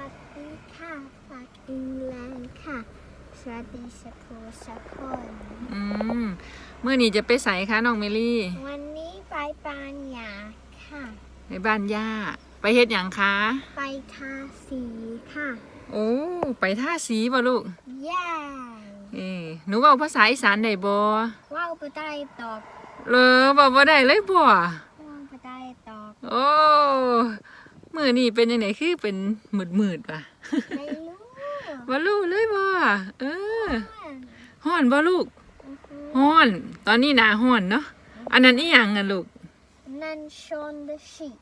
วัสดีค่ะฝากอิงแลนด์ค่ะ สวัสดีสักคนสักคนอืมเมื่อนี้จะไปใส่คะน้องเมลี่ วันนี้ไปปานหยาค่ะในบ้านย่า ไปเฮ็ดอย่างคะ ไปทาสีค่ะ โอ้ ไปท่าสีบ่ลูกเย้เอ้หนูเว้าภาษาอีสานได้บ่ว่าวไปได้ตอบเลอบ่บ่ได้เลยบ่ว่าวไปได้ตอบ โอ้ มื้อนี้เป็นจังไดคือเป็นมืดๆว่ะไม่รู้บ่รู้เลยบ่เออว่าฮ้อนบ่ลูกอือฮึฮ้อน ตอนนี้หน้าฮ้อนเนาะอันนั้นอีหยังอะลูกนั่นชน the sheep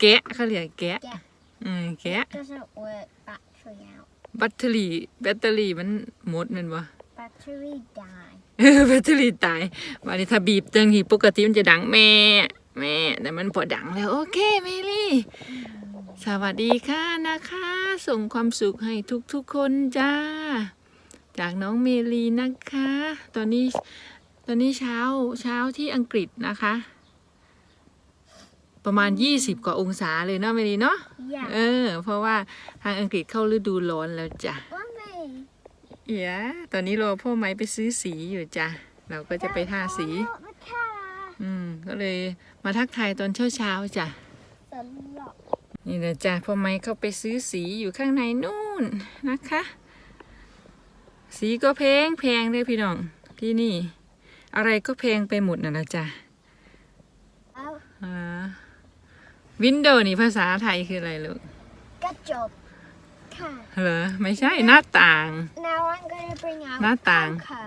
แกะเขาเรียกแกะแกะอืมแกะ doesn't work battery out แบตเตอรี่แบตเตอรี่มันหมดแม่นบ่ battery die เออแบตเตอรี่ตายวันนี้ถ้าบีบจังทีปกติมันจะดังแม่ แม่แต่มันพอดังแล้วโอเคเมลี่ สวัสดีค่ะนะคะ ส่งความสุขให้ทุกๆคนจ้า จากน้องเมลีนะคะ ตอนนี้ตอนนี้เช้าเช้าที่อังกฤษนะคะ ประมาณ 20 กว่าองศาเลยเนาะเมลีเนาะ yeah เออ เพราะว่าทางอังกฤษเข้าฤดูร้อนแล้วจ้ะว่าไงเอียตอนนี้รอพ่อไม้ไปซื้อสีอยู่จ้ะ เราก็จะไปทาสีมาค่ะอืม ก็เลย มาทักทายตอนเช้าเช้าๆจ้ะสลบนี่นะจ้ะพ่อไม้เข้าไปซื้อสีอยู่ข้างในนู่นนะคะ สีก็แพงแพงเลยพี่น้องที่นี่ อะไรก็แพงไปหมดน่ะนะจ๊ะเอาอ่าวินโดว์นี่ภาษาไทยคืออะไรลูกกระจกค่ะเหรอไม่ใช่หน้าต่าง Now I'm gonna bring out หน้าต่าง Coco.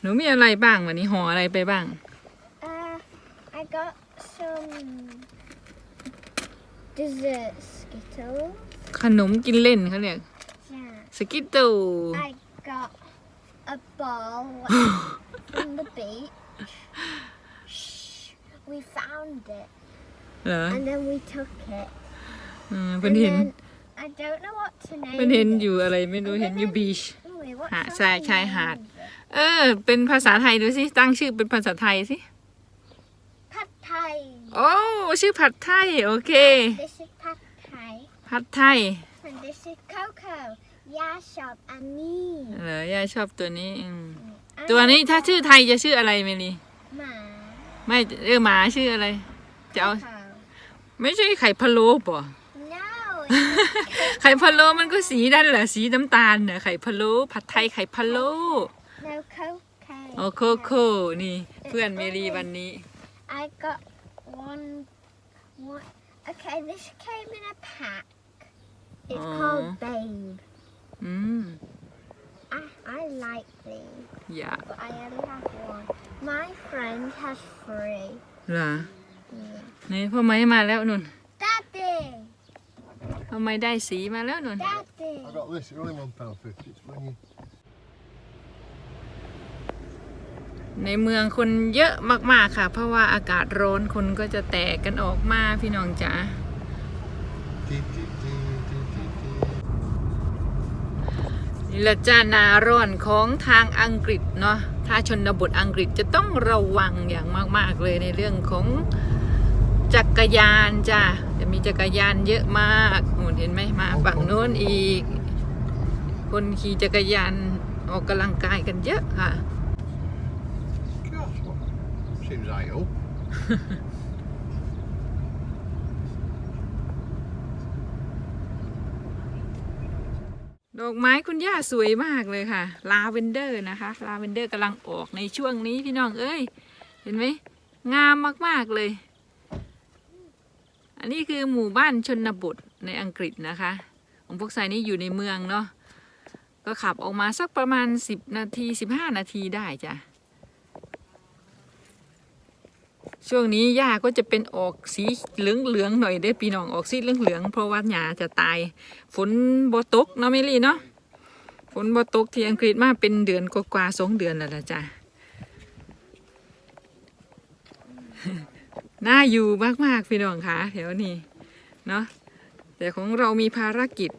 หนูมีอะไรบ้างวันนี้ห่ออะไรไปบ้าง Uh, I got some dessert Skittles. ขนมกินเล่นเขาเรียก Yeah. สกิตโต I got a ball from the beach. Shh. We found it เหรอ and then we took it. อืมเป็น And เห็น then I don't know what to name เป็นเห็น it. อยู่อะไรไม่รู้เห็นอยู่บีช Wait, what's หาด our ทรายชาย name หาด of it? เออ เป็นภาษาไทยดูสิ ตั้งชื่อเป็นภาษาไทยสิ Pad Thai. โอ้ชื่อผัดไทยโอเค This is Pad Thai. ผัดไทย And this is Coco. Yeah, shop and me. เหรอย่าชอบตัวนี้อืม And ตัวนี้ถ้าชื่อไทยจะชื่ออะไรเมลี Ma. ไม่เออหมาชื่ออะไร จะเอา Coco. ไม่ใช่ไข่พะโล้ป่ะ No. ไข่พะโล้มันก็สีนั่นแหละสีน้ำตาลน่ะไข่พะโล้ผัดไทยไข่พะโล้ no Coco. โอโคโค่นี่เพื่อนเมลีวันนี้ I got one. One. Okay, this came in a pack. It's Aw. called Babe. อืม I, I like these, อย่า but I only have one. My friend has three. เหรอ Yeah. นี่พ่อไม้มาแล้วนุ่น Daddy! พ่อไม้ได้สีมาแล้วนุ่น Daddy! I got this, it's only one pound fifty. It's when you ในเมืองคนเยอะมากๆค่ะ เพราะว่าอากาศร้อนคนก็จะแตกกันออกมาพี่น้องจ๋านี่ละจ้านาร้อนของทางอังกฤษเนาะถ้าชนบทอังกฤษจะต้องระวังอย่างมาก ๆเลยในเรื่องของจักรยานจ้าจะมีจักรยานเยอะมากเห็นไหมมาฝั่งโน้นอีก คนขี่จักรยานออกกำลังกายกันเยอะค่ะ Seems like ดอกไม้คุณย่าสวยมากเลยค่ะ ลาเวนเดอร์นะคะ ลาเวนเดอร์กำลังออกในช่วงนี้พี่น้องเอ้ย เห็นไหม งามมาก ๆ เลย อันนี้คือหมู่บ้านชนบทในอังกฤษนะคะ ของพวกไซนี่อยู่ในเมืองเนาะ ก็ขับออกมาสักประมาณ 10 นาที 15 นาทีได้จ้ะ ช่วงนี้หญ้าก็จะเป็นออกสีเหลืองๆหน่อยได้อพี่น้องออกสีเหลืองๆเพราะว่าหญ้าจะตาย ฝนบ่ตกเนาะเมลี่เนาะฝนบ่ตกที่อังกฤษมาเป็นเดือนกว่าๆสองเดือนแล้วละจ้ะน่าอยู่มากๆพี่น้องคะแถวนี้เนาะแต่ของเรามีภารกิจ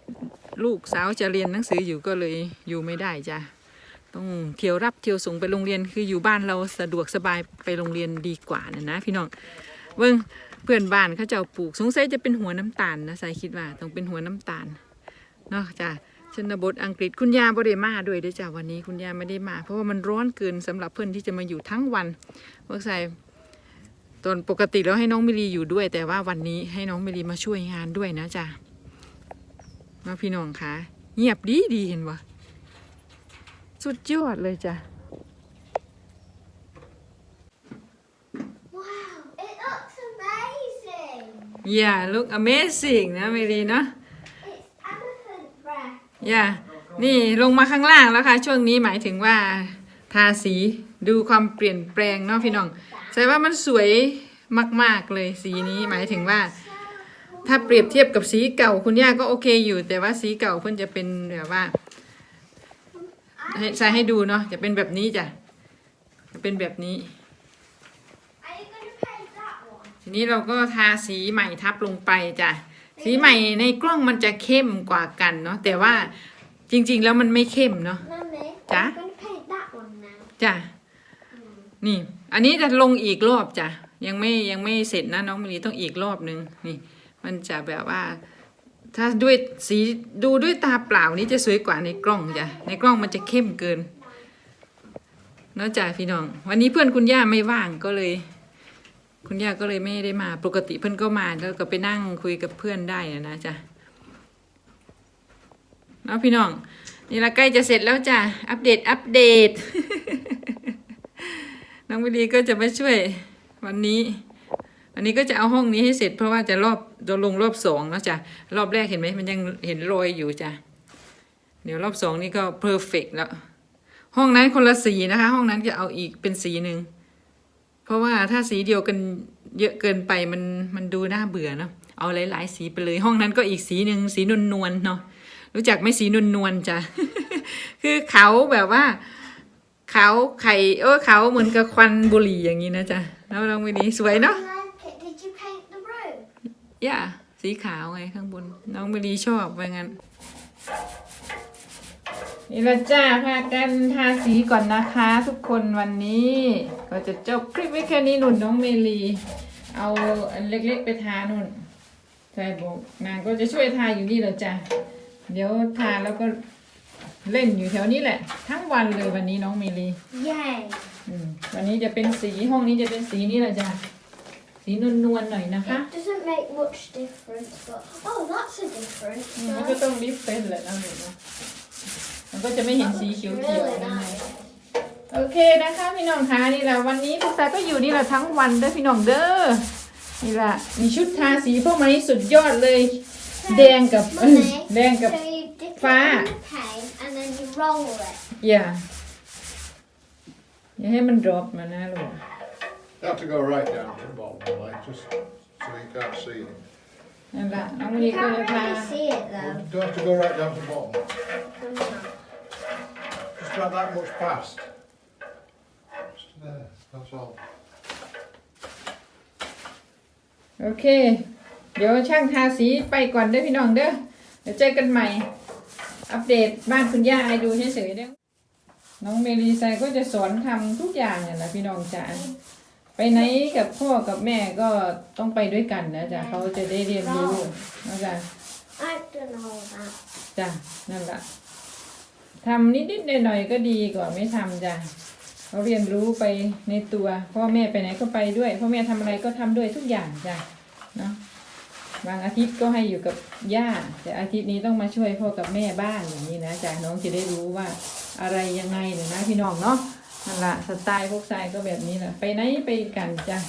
ลูกสาวจะเรียนหนังสืออยู่ก็เลยอยู่ไม่ได้จ้ะ ต้องเที่ยวรับเที่ยวส่งไปโรงเรียนคืออยู่บ้านเราสะดวกสบายไปโรงเรียนดีกว่านะนะพี่น้องเบิ้งเพื่อนบ้านเขาจะปลูกสงสัยจะเป็นหัวน้ำตาลนะสายคิดว่าต้องเป็นหัวน้ำตาลเนาะจ้ะชนบทอังกฤษคุณยาบ่ได้มาด้วยด้วยจ้ะวันนี้คุณยาไม่ได้มา เพราะว่ามันร้อนเกินสำหรับเพื่อนที่จะมาอยู่ทั้งวันพวกสายตอนปกติแล้วให้น้องมิลีอยู่ด้วย แต่ว่าวันนี้ให้น้องมิลีมาช่วยงานด้วยนะจ้ะเนาพี่น้องคะเงียบดีดีเห็นปะ สุดยอดเลยจ้ะ Wow, it looks amazing. Yeah look amazing นะมิลีเนาะ It's elephant breath. อย่านี่ลงมาข้างล่างแล้วค่ะ ช่วงนี้หมายถึงว่าทาสีดูความเปลี่ยนแปลงเนาะพี่น้องแสดงว่ามันสวยมาก ๆ เลยสีนี้หมายถึงว่า ถ้าเปรียบเทียบกับสีเก่าคุณย่าก็โอเคอยู่ แต่ว่าสีเก่าเพิ่นจะเป็นแบบว่า ให้ใส่ให้ดูเนาะจะเป็นแบบนี้จ้ะจะเป็นแบบนี้ Are you going to paint that one? ทีนี้เราก็ทาสีใหม่ทับลงไปจ้ะสีใหม่ในกล้องมันจะเข้มกว่ากันเนาะแต่ว่าจริง ๆ แล้วมันไม่เข้มเนาะ Mummy, Ja? I'm going to paint that one now. จ้ะนี่ อันนี้จะลงอีกรอบจ้ะยังไม่ยังไม่เสร็จนะน้องมะลีต้องอีกรอบนึงนี่ มันจะแบบว่า ถ้าด้วยสีดูด้วยตาเปล่านี้จะสวยกว่าในกล้องจ้ะในกล้องมันจะเข้มเกินเนาะจ้ะพี่น้อง วันนี้เพื่อนคุณย่าไม่ว่างก็เลย คุณย่าก็เลยไม่ได้มา ปกติเพื่อนก็มาแล้วก็ไปนั่งคุยกับเพื่อนได้นะจ้ะเนาะพี่น้อง นี่ละใกล้จะเสร็จแล้วจ้ะอัปเดตอัปเดตน้องวิดีก็จะมาช่วยวันนี้ วันนี้ก็จะเอาห้องนี้ให้เสร็จเพราะว่าจะรอบจะลงรอบสองแล้วจ้ะรอบแรกเห็นไหมมันยังเห็นรอยอยู่จ้ะเดี๋ยวรอบสองนี่ก็เพอร์เฟกแล้ว ห้องนั้นคนละสีนะคะ ห้องนั้นจะเอาอีกเป็นสีหนึ่งเพราะว่าถ้าสีเดียวกันเยอะเกินไปมันมันดูน่าเบื่อเนาะเอาหลาย ๆ สีไปเลย ห้องนั้นก็อีกสีหนึ่งสีนวลนวลเนาะรู้จักไหมสีนวลนวลจ้ะคือเขาแบบว่าเขาไข่เออเขาเหมือนกับควันบุหรี่อย่างนี้นะจ๊ะแล้วลองไปดีสวยเนาะ I like it. Did you paint the room? ย่าสีขาวไงข้างบน น้องไปดีชอบว่างั้น นี่ละจ้าพากันทาสีก่อนนะคะ ทุกคนวันนี้ ก็จะจบคลิปไว้แค่นี้หนุนน้องเมลี เอาอันเล็กๆไปทานุ่นใช่บอกนางก็จะช่วยทาอยู่นี่แหละจ้ะเดี๋ยวทาแล้วก็เล่นอยู่แถวนี้แหละ ทั้งวันเลยวันนี้น้องเมลี Yay. อืมวันนี้จะเป็นสีห้องนี้จะเป็นสีนี้แหละจ้ะ สีนวลๆหน่อยนะคะ It doesn't make much difference, but oh, that's a difference. อืมมันก็ต้องรีบเฟซแหละนะหนูนะมันก็จะไม่เห็นสีเขียวๆ really นั่นไง nice. โอเคนะคะพี่น้องคะนี่แหละวันนี้พวกตาก็อยู่นี่แหละทั้งวันเด้อพี่น้องเด้อนี่แหละมีชุดทาสีพวกมันนี้สุดยอดเลย แดงกับเอ้ย Mummy, แดงกับ so you dip it Fat. in the paint and then you roll it. อย่าอย่าให้มันดรอปมานะลูก You have to go right down to the bottom, like just so you can't see it. นั่นแหละน้องวัน You นี้ก็ can't จะทา really see it though. You don't have to go right down to the bottom. Somehow. Just about that much past. Just there. That's all. โอเค เดี๋ยวช่างทาสีไปก่อนเด้อพี่น้องเด้อเดี๋ยวเจอกันใหม่ อัปเดตบ้านคุณย่าให้ดูเฉยๆเด้อน้องเมลีไซก็จะสอนทำทุกอย่างเนี่ยนะพี่น้องจ๋า ไปไหนกับพ่อกับแม่ก็ต้องไปด้วยกันนะจ๊ะเขาจะได้เรียนรู้นะจ๊ะ I've done all that. จ้ะนั่นแหละทำนิดๆหน่อยๆก็ดีกว่าไม่ทำจ้ะเขาเรียนรู้ไปในตัว พ่อแม่ไปไหนก็ไปด้วย พ่อแม่ทำอะไรก็ทำด้วยทุกอย่างจ้ะเนาะบางอาทิตย์ก็ให้อยู่กับย่า แต่อาทิตย์นี้ต้องมาช่วยพ่อกับแม่บ้านอย่างนี้นะจ้ะน้องจะได้รู้ว่าอะไรยังไงเนี่ยนะพี่น้องเนาะ นั่นแหละสไตล์พวกชายก็แบบนี้แหละไปไหนไปกันจ้ะ